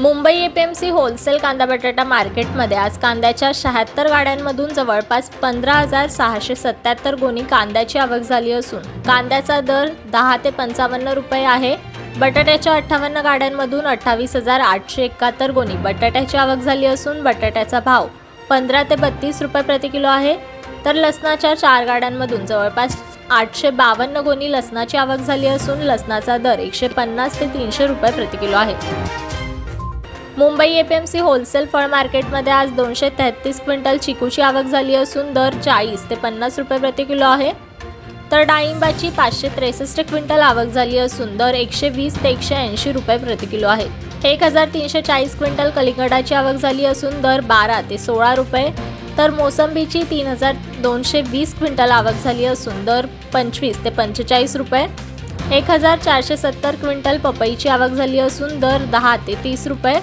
Mumbai APMC wholesale कांदा बटाटा मार्केटमध्ये आज कांद्याच्या शहात्तर गाड्यांमधून जवळपास पंधरा हजार सहाशे सत्याहत्तर गोणी कांद्याची आवक झाली असून कांद्याचा दर दहा ते पंचावन्न रुपये आहे. बटाट्याच्या अठ्ठावन्न गाड्यांमधून अठ्ठावीस हजार आठशे एकाहत्तर गोणी बटाट्याची आवक झाली असून बटाट्याचा भाव पंधरा ते बत्तीस रुपये प्रति किलो आहे. तर लसणाच्या चार गाड्यांमधून जवळपास आठशे बावन्न गोणी लसणाची आवक झाली असून लसणाचा दर एकशे पन्नास ते तीनशे रुपये प्रति किलो आहे. मुंबई एपीएमसी होलसेल फळ मार्केटमध्ये आज दोनशे तेहतीस क्विंटल चिकूची आवक झाली असून दर चाळीस ते पन्नास रुपये प्रति किलो आहे. तर डाळिंबाची पाचशे त्रेसष्ट क्विंटल आवक झाली असून दर एकशे वीस ते एकशे ऐंशी रुपये प्रति किलो आहे. एक हजार तीनशे चाळीस क्विंटल कलिंगडाची आवक झाली असून दर बारा ते सोळा रुपये. तर मोसंबीची तीन हजार दोनशे वीस क्विंटल आवक झाली असून दर पंचवीस ते पंचेचाळीस रुपये. एक हजार चारशे सत्तर क्विंटल पपईची आवक झाली असून दर दहा ते तीस रुपये.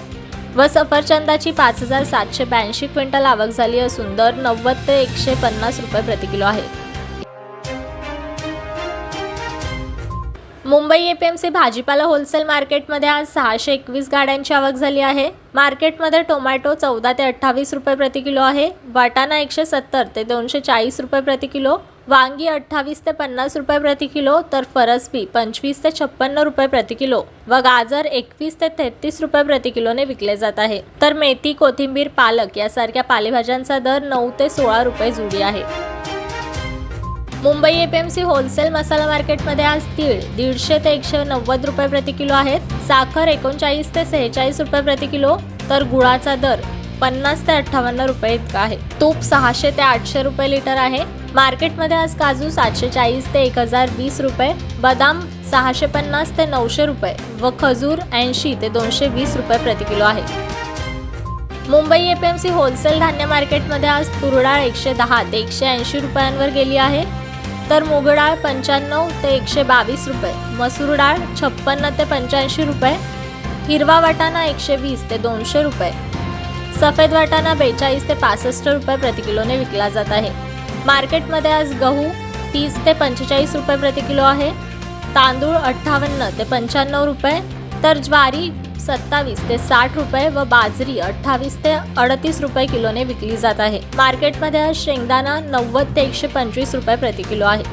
व सफरचंदाची पाच हजार सातशे ब्याऐंशी क्विंटल आवक झाली असून दर नव्वद ते एकशे पन्नास रुपये प्रति किलो आहे. मुंबई एपीएमसी भाजीपाला होलसेल मार्केटमध्ये आज सहाशे एकवीस गाड्यांची आवक झाली आहे. मार्केटमध्ये टोमॅटो चौदा ते अठ्ठावीस रुपये प्रति किलो आहे. वाटाणा एकशे सत्तर ते दोनशे चाळीस रुपये प्रति किलो. वांगी अठ्ठावीस ते पन्नास रुपये प्रति किलो तर फरसबी पंचवीस ते छप्पन्न रुपये प्रति किलो व गाजर एकवीस ते तेहतीस रुपये प्रति किलोने विकले जात आहे. तर मेथी कोथिंबीर पालक यासारख्या पालेभाज्यांचा दर नऊ ते सोळा रुपये जुडी आहे. मुंबई एपीएमसी होलसेल मसाला मार्केटमध्ये आज तीळ दीडशे ते एकशे नव्वद रुपये प्रति किलो आहेत. साखर एकोणचाळीस ते सेहेचाळीस रुपये प्रति किलो तर गुळाचा दर पन्नास ते अठ्ठावन्न रुपये इतका आहे. तूप सहाशे ते आठशे रुपये लिटर आहे. मार्केटमध्ये आज काजू सातशे चाळीस ते एक हजार वीस रुपये बदाम सहाशे पन्नास ते नऊशे रुपये व खजूर ऐंशी ते दोनशे वीस रुपये प्रति किलो आहे. मुंबई एपीएमसी होलसेल धान्य मार्केटमध्ये आज तुरडाळ एकशे दहा ते एकशे ऐंशी रुपयांवर गेली आहे. तर मूग डाळ पंच्याण्णव ते एकशे बावीस रुपये मसूर डाळ छप्पन्न ते पंच्याऐंशी रुपये हिरवा वाटाणा एकशे वीस ते दोनशे रुपये सफेद वाटाणा बेचाळीस ते पासष्ट रुपये प्रति किलोने विकला जात आहे. मार्केटमध्ये आज गहू तीस ते पंचेचाळीस रुपये प्रति किलो आहे. तांदूळ अठ्ठावन्न ते पंच्याण्णव रुपये तर ज्वारी सत्तावीस ते साठ रुपये व बाजरी अठ्ठावीस ते अडतीस रुपये किलोने विकली जात आहे. मार्केटमध्ये आज शेंगदाणा नव्वद ते एकशे पंचवीस रुपये प्रति किलो आहे.